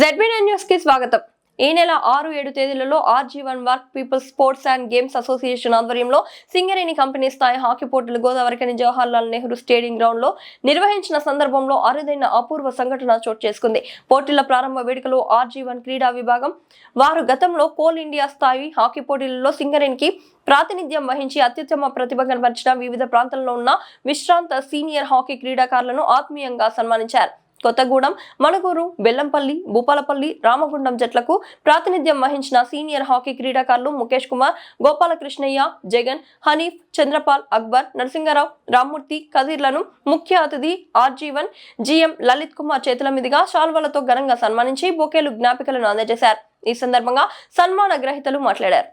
జెడ్బీఎన్ న్యూస్కి స్వాగతం. ఈ నెల ఆరు ఏడు తేదీలలో R G one work peoples sports and games association ఆధ్వర్యంలో సింగరేణి కంపెనీ స్థాయి హాకీ పోటీలు గోదావరికని జవహర్లాల్ నెహ్రూ స్టేడియం గ్రౌండ్లో నిర్వహించిన సందర్భంలో అరుదైన అపూర్వ సంఘటన చోటు చేసుకుంది. పోటీల ప్రారంభ వేడుకలో ఆర్జీవన్ క్రీడా విభాగం వారు గతంలో కోల్ ఇండియా స్థాయి హాకీ పోటీలలో సింగరేణికి ప్రాతినిధ్యం వహించి అత్యుత్తమ ప్రతిభ కనబరిచిన వివిధ ప్రాంతాల్లో ఉన్న విశ్రాంత సీనియర్ హాకీ క్రీడాకారులను ఆత్మీయంగా సన్మానించారు. కొత్తగూడెం మణుగూరు బెల్లంపల్లి భూపాలపల్లి రామగుండం జట్లకు ప్రాతినిధ్యం వహించిన సీనియర్ హాకీ క్రీడాకారులు ముఖేష్ కుమార్ గోపాలకృష్ణయ్య జగన్ హనీఫ్ చంద్రపాల్ అక్బర్ నరసింగరావు రామ్మూర్తి కదీర్లను ముఖ్య అతిథి ఆర్జీవన్ జిఎం లలిత్ కుమార్ చేతుల మీదుగా శాల్వాలతో ఘనంగా సన్మానించి బొకేలు జ్ఞాపికలను అందజేశారు. ఈ సందర్భంగా సన్మాన గ్రహీతలు మాట్లాడారు.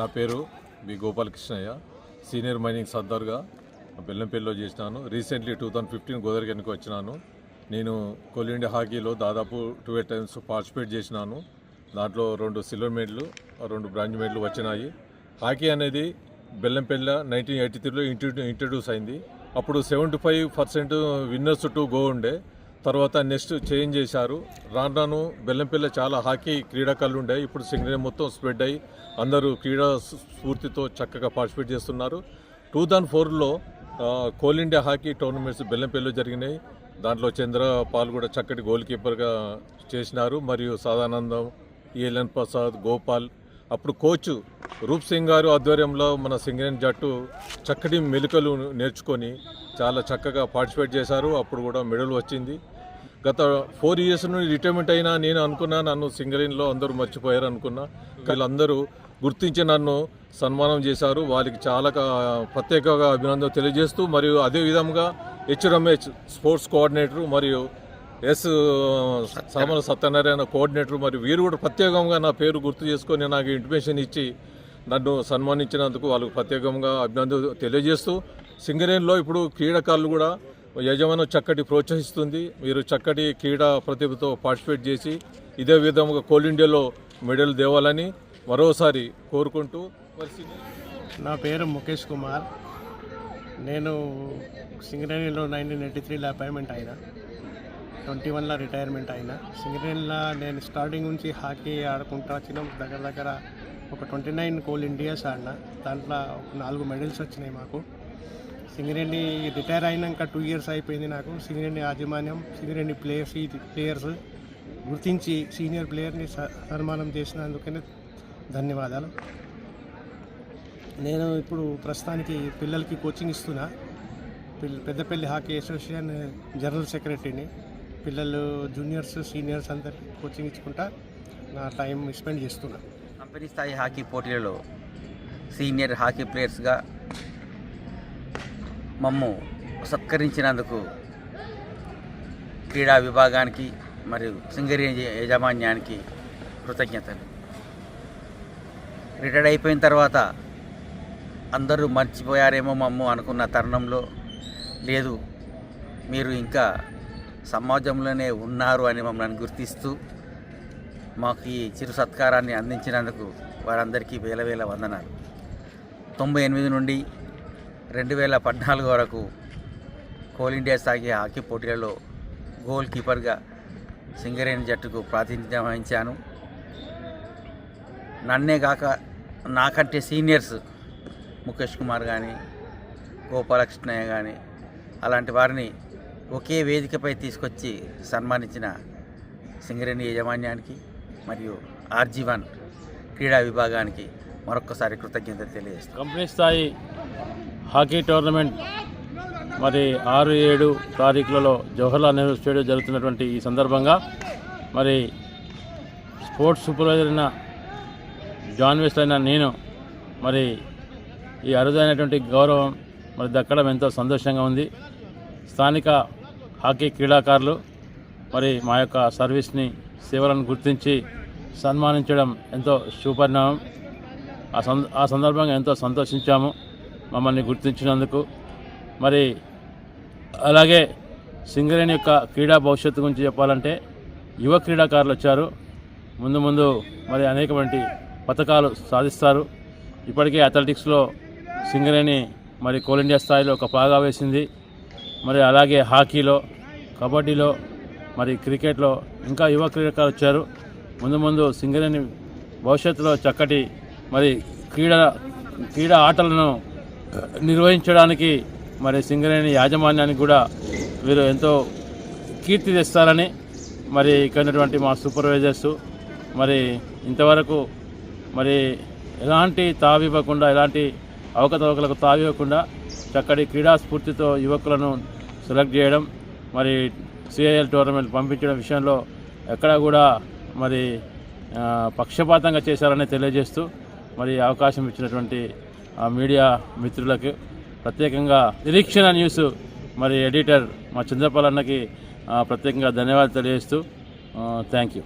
నా పేరు బి గోపాలకృష్ణయ్య సీనియర్ మైనింగ్ సర్దార్గా బెల్లంపల్లిలో చేసినాను. రీసెంట్లీ టూ థౌజండ్ ఫిఫ్టీన్ గోదావరికి వచ్చినాను. నేను కోల్ ఇండియా హాకీలో దాదాపు టూ ఎయిట్ టైమ్స్ పార్టిసిపేట్ చేసినాను. దాంట్లో రెండు సిల్వర్ మెడల్ రెండు బ్రాంజ్ మెడల్ వచ్చినాయి. హాకీ అనేది బెల్లంపల్లి నైన్టీన్ ఎయిటీ త్రీలో ఇంట్రడ్యూస్ అయింది. అప్పుడు seventy five percent winners to go ఉండే. తర్వాత నెక్స్ట్ చేంజ్ చేశారు. రాను రాను బెల్లంపల్లి చాలా హాకీ క్రీడాకారులు ఉండే ఇప్పుడు సింగరేణి మొత్తం స్ప్రెడ్ అయ్యి అందరూ క్రీడా స్ఫూర్తితో చక్కగా పార్టిసిపేట్ చేస్తున్నారు. టూ థౌజండ్ ఫోర్లో కోల్ ఇండియా హాకీ టోర్నమెంట్స్ బెల్లంపల్లిలో జరిగినాయి. దాంట్లో చంద్ర పాల్ కూడా చక్కటి గోల్ కీపర్గా చేసినారు. మరియు సదానందం ఏలన్ ప్రసాద్ గోపాల్. అప్పుడు కోచ్ రూప్ సింగ్ గారు ఆధ్వర్యంలో మన సింగరేణి జట్టు చక్కటి మెలికలు నేర్చుకొని చాలా చక్కగా పార్టిసిపేట్ చేశారు. అప్పుడు కూడా మెడల్ వచ్చింది. గత ఫోర్ ఇయర్స్ నుండి రిటైర్మెంట్ అయినా నేను అనుకున్నా నన్ను సింగరేణిలో అందరూ మర్చిపోయారు అనుకున్నా. వీళ్ళందరూ గుర్తించి నన్ను సన్మానం చేశారు. వాళ్ళకి చాలా ప్రత్యేకంగా అభినందనలు తెలియజేస్తూ మరియు అదే విధంగా హెచ్ రమేష్ స్పోర్ట్స్ కోఆర్డినేటర్ మరియు ఎస్ సామల సత్యనారాయణ కోఆర్డినేటర్ మరియు వీరు కూడా ప్రత్యేకంగా నా పేరు గుర్తు చేసుకొని నాకు ఇంటిమేషన్ ఇచ్చి నన్ను సన్మానించినందుకు వాళ్ళకు ప్రత్యేకంగా అభినందన తెలియజేస్తూ సింగరేణిలో ఇప్పుడు క్రీడాకారులు కూడా యజమానం చక్కటి ప్రోత్సహిస్తుంది. మీరు చక్కటి క్రీడా ప్రతిభతో పార్టిసిపేట్ చేసి ఇదే విధంగా కోల్ ఇండియాలో మెడల్ తేవాలని మరోసారి కోరుకుంటూ నా పేరు ముఖేష్ కుమార్. నేను సింగరేణిలో నైన్టీన్ ఎయిటీ త్రీలో అపాయింట్మెంట్ అయినా ట్వంటీ వన్లో రిటైర్మెంట్ అయినా సింగరేణిలో నేను స్టార్టింగ్ నుంచి హాకీ ఆడుకుంటా వచ్చిన దగ్గర దగ్గర ఒక ట్వంటీ నైన్ కోల్ ఇండియాస్ ఆడిన దాంట్లో ఒక నాలుగు మెడల్స్ వచ్చినాయి మాకు. సింగరేణి రిటైర్ అయినాక టూ ఇయర్స్ అయిపోయింది నాకు. సింగరేణి యాజమాన్యం సింగరేణి ప్లేయర్స్ ప్లేయర్స్ గుర్తించి సీనియర్ ప్లేయర్ని స- సన్మానం చేసినందుకనే ధన్యవాదాలు. నేను ఇప్పుడు ప్రస్తుతానికి పిల్లలకి కోచింగ్ ఇస్తున్నా. పెద్దపల్లి హాకీ అసోసియేషన్ జనరల్ సెక్రటరీని. పిల్లలు జూనియర్స్ సీనియర్స్ అందరికి కోచింగ్ ఇచ్చుకుంటా నా టైం స్పెండ్ చేస్తున్నా. కంపెనీ స్థాయి హాకీ పోటీలలో సీనియర్ హాకీ ప్లేయర్స్గా మమ్ము సత్కరించినందుకు క్రీడా విభాగానికి మరియు సింగరి యాజమాన్యానికి కృతజ్ఞతలు. రిటైర్డ్ అయిపోయిన తర్వాత అందరూ మర్చిపోయారేమో మమ్ము అనుకున్న తరుణంలో లేదు మీరు ఇంకా సమాజంలోనే ఉన్నారు అని మమ్మల్ని గుర్తిస్తూ మాకు ఈ చిరు సత్కారాన్ని అందించినందుకు వారందరికీ వేల వేల వందనాలు. తొంభై ఎనిమిది నుండి రెండు వేల పద్నాలుగు వరకు కోల్ ఇండియా సాగే హాకీ పోటీలలో గోల్ కీపర్గా సింగరేణి జట్టుకు ప్రాతినిధ్యం వహించాను. నన్నే కాక నాకంటే సీనియర్స్ ముఖేష్ కుమార్ కానీ గోపాలకృష్ణయ్య కానీ అలాంటి వారిని ఒకే వేదికపై తీసుకొచ్చి సన్మానించిన సింగరేణి యాజమాన్యానికి మరియు ఆర్జీ వన్ క్రీడా విభాగానికి మరొక్కసారి కృతజ్ఞతలు తెలియజేస్తాను కంపెనీ స్థాయి హాకీ టోర్నమెంట్ మరి ఆరు ఏడు తారీఖులలో జవహర్లాల్ నెహ్రూ స్టేడియం జరుగుతున్నటువంటి ఈ సందర్భంగా మరి స్పోర్ట్స్ సూపర్వైజర్ అయిన జాన్విస్ట్ అయిన నేను మరి ఈ అరుదైనటువంటి గౌరవం మరి దక్కడం ఎంతో సంతోషంగా ఉంది. స్థానిక హాకీ క్రీడాకారులు మరి మా యొక్క సర్వీస్ని సేవలను గుర్తించి సన్మానించడం ఎంతో సుపరిణామం. ఆ ఆ సందర్భంగా ఎంతో సంతోషించాము. మమ్మల్ని గుర్తించినందుకు. మరి అలాగే సింగరేణి యొక్క క్రీడా భవిష్యత్తు గురించి చెప్పాలంటే యువ క్రీడాకారులు వచ్చారు. ముందు ముందు మరి అనేకమంటి పథకాలు సాధిస్తారు. ఇప్పటికే అథ్లెటిక్స్లో సింగరేణి మరి కోల్ ఇండియా స్థాయిలో ఒక పాగా వేసింది. మరి అలాగే హాకీలో కబడ్డీలో మరి క్రికెట్లో ఇంకా యువ క్రీడాకారులు వచ్చారు. ముందు ముందు సింగరేణి భవిష్యత్తులో చక్కటి మరి క్రీడ క్రీడా ఆటలను నిర్వహించడానికి మరి సింగరేణి యాజమాన్యానికి కూడా వీరు ఎంతో కీర్తి తెస్తారని మరి ఇక్కడ మా సూపర్వైజర్స్ మరి ఇంతవరకు మరి ఎలాంటి తావివ్వకుండా ఎలాంటి అవకతవకలకు తావివ్వకుండా చక్కటి క్రీడా స్ఫూర్తితో యువకులను సెలెక్ట్ చేయడం మరి సిఐఎల్ టోర్నమెంట్ పంపించడం విషయంలో ఎక్కడా కూడా మరి పక్షపాతంగా చేశారని తెలియజేస్తూ మరి అవకాశం ఇచ్చినటువంటి మీడియా మిత్రులకు ప్రత్యేకంగా నిరీక్షణ న్యూస్ మరి ఎడిటర్ మా చంద్రపాల్ అన్నకి ప్రత్యేకంగా ధన్యవాదాలు తెలియజేస్తూ థ్యాంక్ యూ